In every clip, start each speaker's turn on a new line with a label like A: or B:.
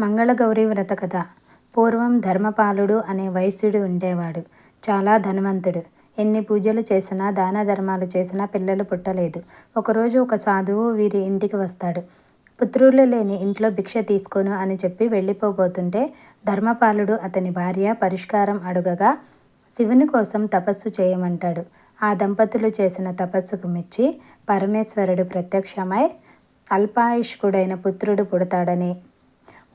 A: మంగళగౌరి వ్రత కథ. పూర్వం ధర్మపాలుడు అనే వైశ్యుడు ఉండేవాడు. చాలా ధనవంతుడు. ఎన్ని పూజలు చేసినా దాన ధర్మాలు చేసినా పిల్లలు పుట్టలేదు. ఒకరోజు ఒక సాధువు వీరి ఇంటికి వస్తాడు. పుత్రులు లేని ఇంట్లో భిక్ష తీసుకోను అని చెప్పి వెళ్ళిపోబోతుంటే ధర్మపాలుడు అతని భార్య పరిష్కారం అడుగగా శివుని కోసం తపస్సు చేయమంటాడు. ఆ దంపతులు చేసిన తపస్సుకు మెచ్చి పరమేశ్వరుడు ప్రత్యక్షమై అల్పాయుష్కుడైన పుత్రుడు పుడతాడని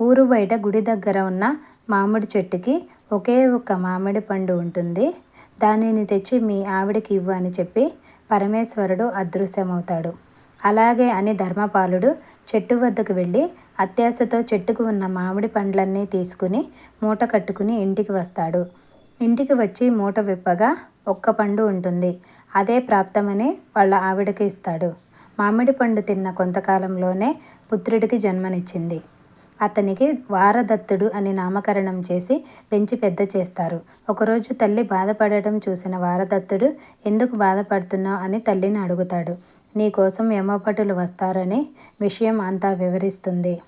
A: ఊరు బయట గుడి దగ్గర ఉన్న మామిడి చెట్టుకి ఒకే ఒక మామిడి పండు ఉంటుంది. దానిని తెచ్చి మీ ఆవిడకి ఇవ్వు అని చెప్పి పరమేశ్వరుడు అదృశ్యమవుతాడు. అలాగే అని ధర్మపాలుడు చెట్టు వద్దకు వెళ్ళి అత్యాశతో చెట్టుకు ఉన్న మామిడి పండ్లన్నీ తీసుకుని మూట కట్టుకుని ఇంటికి వస్తాడు. ఇంటికి వచ్చి మూట విప్పగా ఒక్క పండు ఉంటుంది. అదే ప్రాప్తమని వాళ్ళ ఆవిడకి ఇస్తాడు. మామిడి పండు తిన్న కొంతకాలంలోనే పుత్రుడికి జన్మనిచ్చింది. అతనికి వారదత్తుడు అని నామకరణం చేసి పెంచి పెద్ద చేస్తారు. ఒకరోజు తల్లి బాధపడటం చూసిన వారదత్తుడు ఎందుకు బాధపడుతున్నావు? అని తల్లిని అడుగుతాడు. నీ కోసం వస్తారని విషయం అంతా వివరిస్తుంది.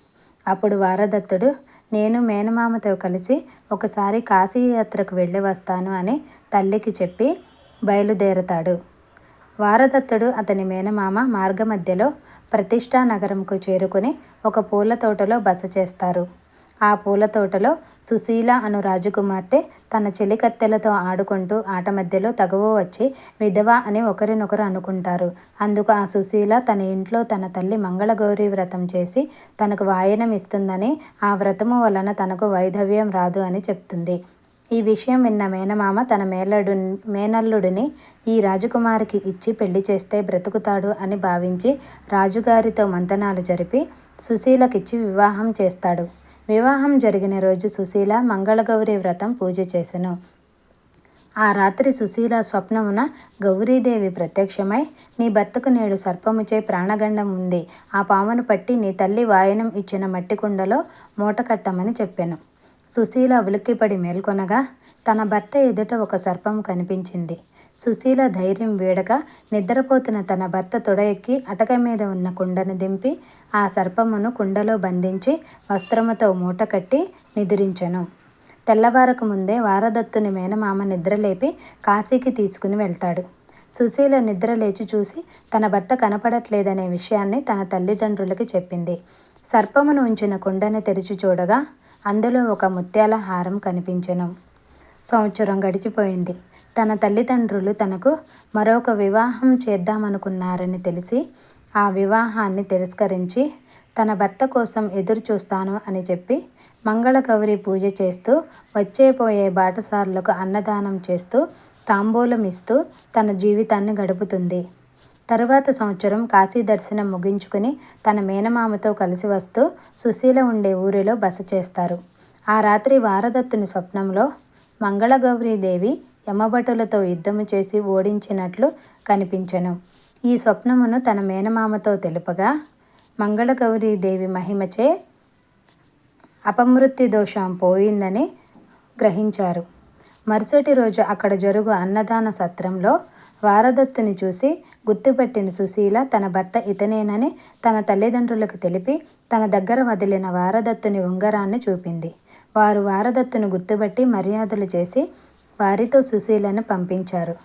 A: అప్పుడు వారదత్తుడు నేను మేనమామతో కలిసి ఒకసారి కాశీయాత్రకు వెళ్ళి వస్తాను అని తల్లికి చెప్పి బయలుదేరతాడు. వారదత్తుడు అతని మేనమామ మార్గమధ్యలో ప్రతిష్టా నగరంకు చేరుకుని ఒక పూల తోటలో బస చేస్తారు. ఆ పూల తోటలో సుశీల అను రాజకుమార్తె తన చెలికత్తెలతో ఆడుకుంటూ ఆట మధ్యలో తగువ వచ్చి విధవ అని ఒకరినొకరు అనుకుంటారు. అందుకు ఆ సుశీల తన ఇంట్లో తన తల్లి మంగళగౌరి వ్రతం చేసి తనకు వాయనం ఇస్తుందని ఆ వ్రతము వలన తనకు వైధవ్యం రాదు అని చెప్తుంది. ఈ విషయం విన్న మేనమామ తన మేలడు మేనల్లుడిని ఈ రాజకుమారికి ఇచ్చి పెళ్ళి చేస్తే బ్రతుకుతాడు అని భావించి రాజుగారితో మంతనాలు జరిపి సుశీలకిచ్చి వివాహం చేస్తాడు. వివాహం జరిగిన రోజు సుశీల మంగళగౌరి వ్రతం పూజ చేసెను. ఆ రాత్రి సుశీల స్వప్నమున గౌరీదేవి ప్రత్యక్షమై నీ భర్తకు నేడు సర్పముచే ప్రాణగండం ఉంది. ఆ పామును పట్టి నీ తల్లి వాయనం ఇచ్చిన మట్టి కుండలో మూట కట్టమని చెప్పాను. సుశీల ఉలిక్కిపడి మేల్కొనగా తన భర్త ఎదుట ఒక సర్పం కనిపించింది. సుశీల ధైర్యం వీడక నిద్రపోతున్న తన భర్త తొడ ఎక్కి అటక మీద ఉన్న కుండను దింపి ఆ సర్పమును కుండలో బంధించి వస్త్రముతో మూట కట్టి నిద్రించెను. తెల్లవారకు ముందే వారదత్తుని మేనమామ నిద్రలేపి కాశీకి తీసుకుని వెళ్తాడు. సుశీల నిద్ర లేచి చూసి తన భర్త కనపడట్లేదనే విషయాన్ని తన తల్లిదండ్రులకి చెప్పింది. సర్పమును ఉంచిన కుండను తెరిచి చూడగా అందులో ఒక ముత్యాల హారం కనిపించెను. సంవత్సరం గడిచిపోయింది. తన తల్లిదండ్రులు తనకు మరొక వివాహం చేద్దామనుకున్నారని తెలిసి ఆ వివాహాన్ని తిరస్కరించి తన భర్త కోసం ఎదురు చూస్తాను అని చెప్పి మంగళగౌరి పూజ చేస్తూ వచ్చేపోయే బాటసారులకు అన్నదానం చేస్తూ తాంబూలం ఇస్తూ తన జీవితాన్ని గడుపుతుంది. తరువాత సంవత్సరం కాశీ దర్శనం ముగించుకుని తన మేనమామతో కలిసి వస్తూ సుశీల ఉండే ఊరిలో బస చేస్తారు. ఆ రాత్రి వారదత్తుని స్వప్నంలో మంగళగౌరీదేవి యమభటులతో యుద్ధము చేసి ఓడించినట్లు కనిపించను. ఈ స్వప్నమును తన మేనమామతో తెలుపగా మంగళగౌరీదేవి మహిమచే అపమృత్యు దోషం పోయిందని గ్రహించారు. మరుసటి రోజు అక్కడ జరుగు అన్నదాన సత్రంలో వారదత్తుని చూసి గుర్తుపెట్టిన సుశీల తన భర్త ఇతనేనని తన తల్లిదండ్రులకు తెలిపి తన దగ్గర వదిలిన వారదత్తుని ఉంగరాన్ని చూపింది. వారు వారదత్తును గుర్తుపట్టి మర్యాదలు చేసి వారితో సుశీలను పంపించారు.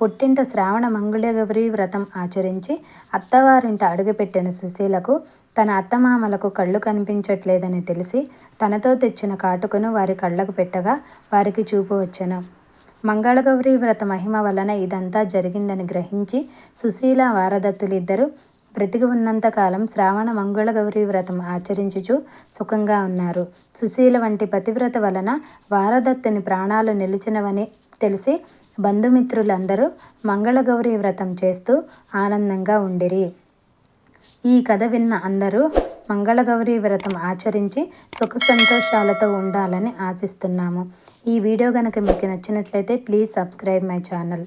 A: పుట్టింట శ్రావణ మంగళగౌరి వ్రతం ఆచరించి అత్తవారింట అడుగుపెట్టిన సుశీలకు తన అత్తమామలకు కళ్ళు కనిపించట్లేదని తెలిసి తనతో తెచ్చిన కాటుకను వారి కళ్ళకు పెట్టగా వారికి చూపు వచ్చెను. మంగళగౌరి వ్రత మహిమ వలన ఇదంతా జరిగిందని గ్రహించి సుశీల వారదత్తులిద్దరూ బ్రతికి ఉన్నంతకాలం శ్రావణ మంగళగౌరి వ్రతం ఆచరించుచు సుఖంగా ఉన్నారు. సుశీల వంటి పతివ్రత వలన వారదత్తుని ప్రాణాలు నిలిచినవని తెలిసి బంధుమిత్రులందరూ మంగళగౌరి వ్రతం చేస్తూ ఆనందంగా ఉండిరి. ఈ కథ విన్న అందరూ మంగళగౌరి వ్రతం ఆచరించి సుఖ సంతోషాలతో ఉండాలని ఆశిస్తున్నాము. ఈ వీడియో కనుక మీకు నచ్చినట్లయితే ప్లీజ్ సబ్స్క్రైబ్ మై ఛానల్.